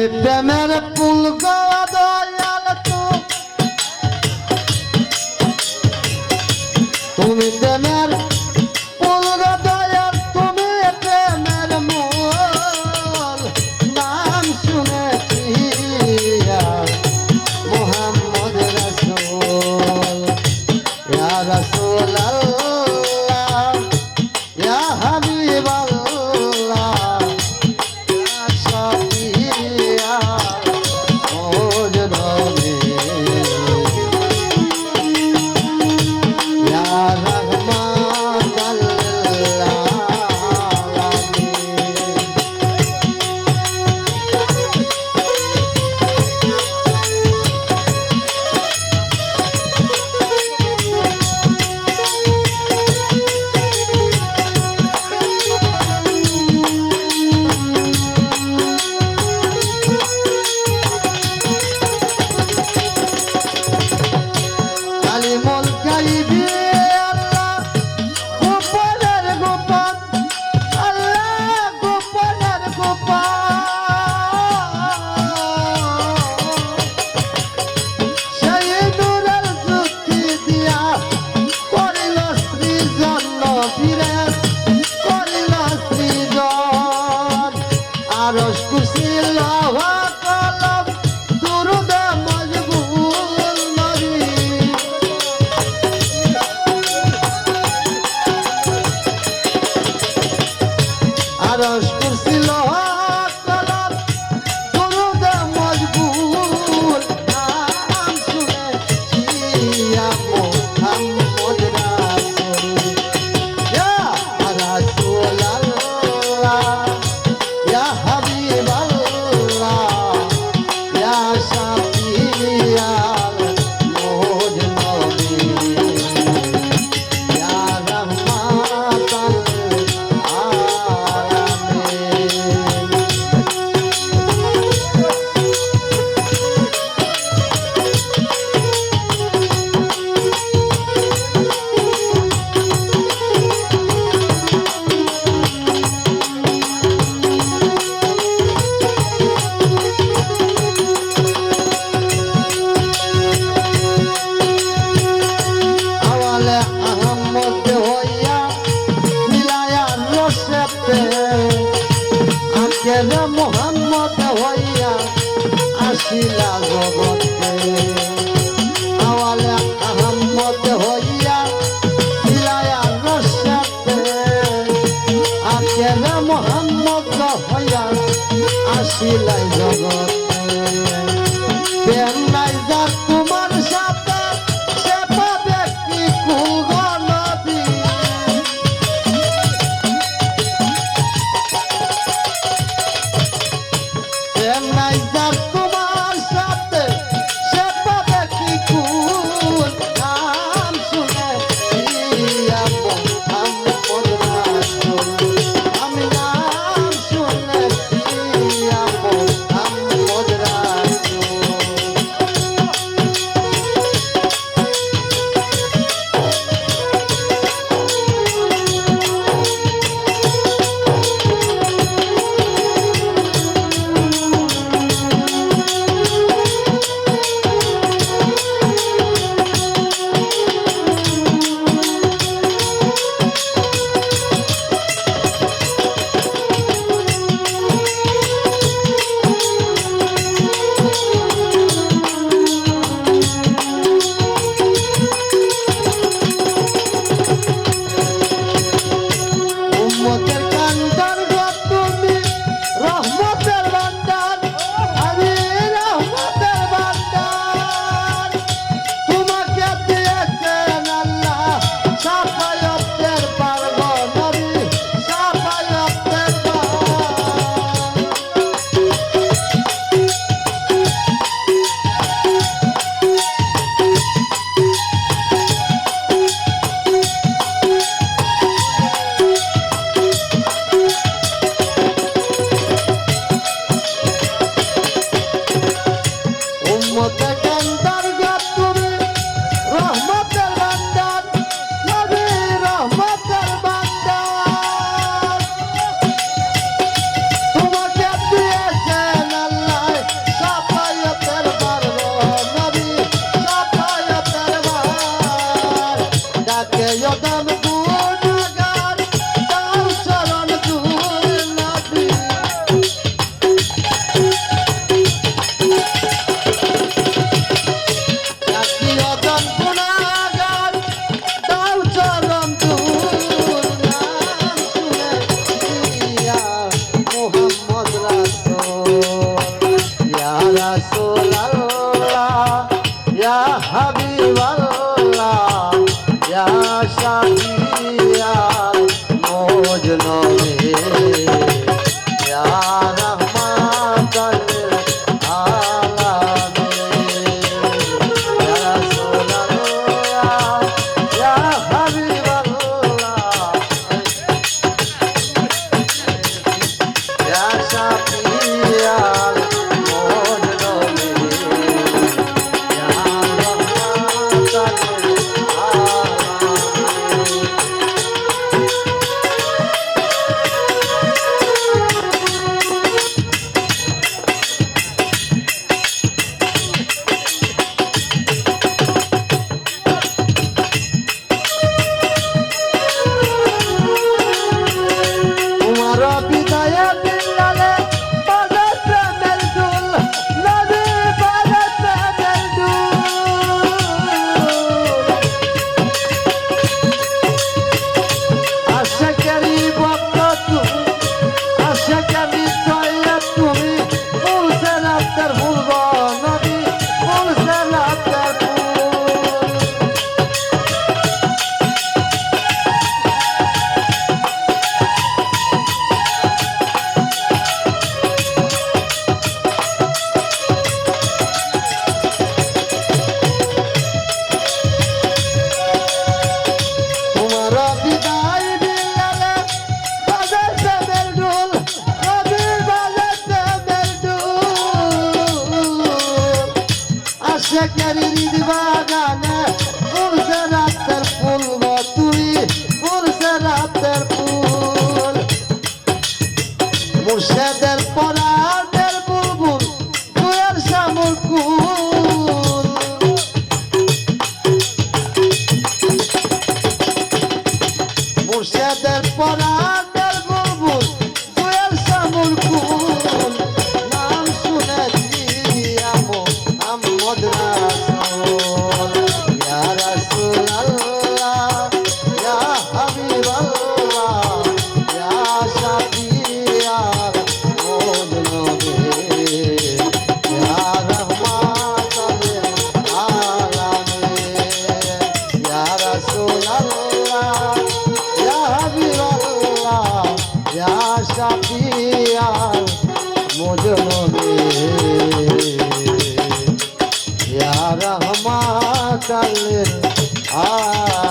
ልበ হইয়া আসিলাই জগতে প্রেম নাই যার Rasulullah Ya Habiballah Ya Shafi মুর্শেদের পরাদের ইয়া শাফিয়ার মোদ নবী ইয়া রহমাতাল আলামিন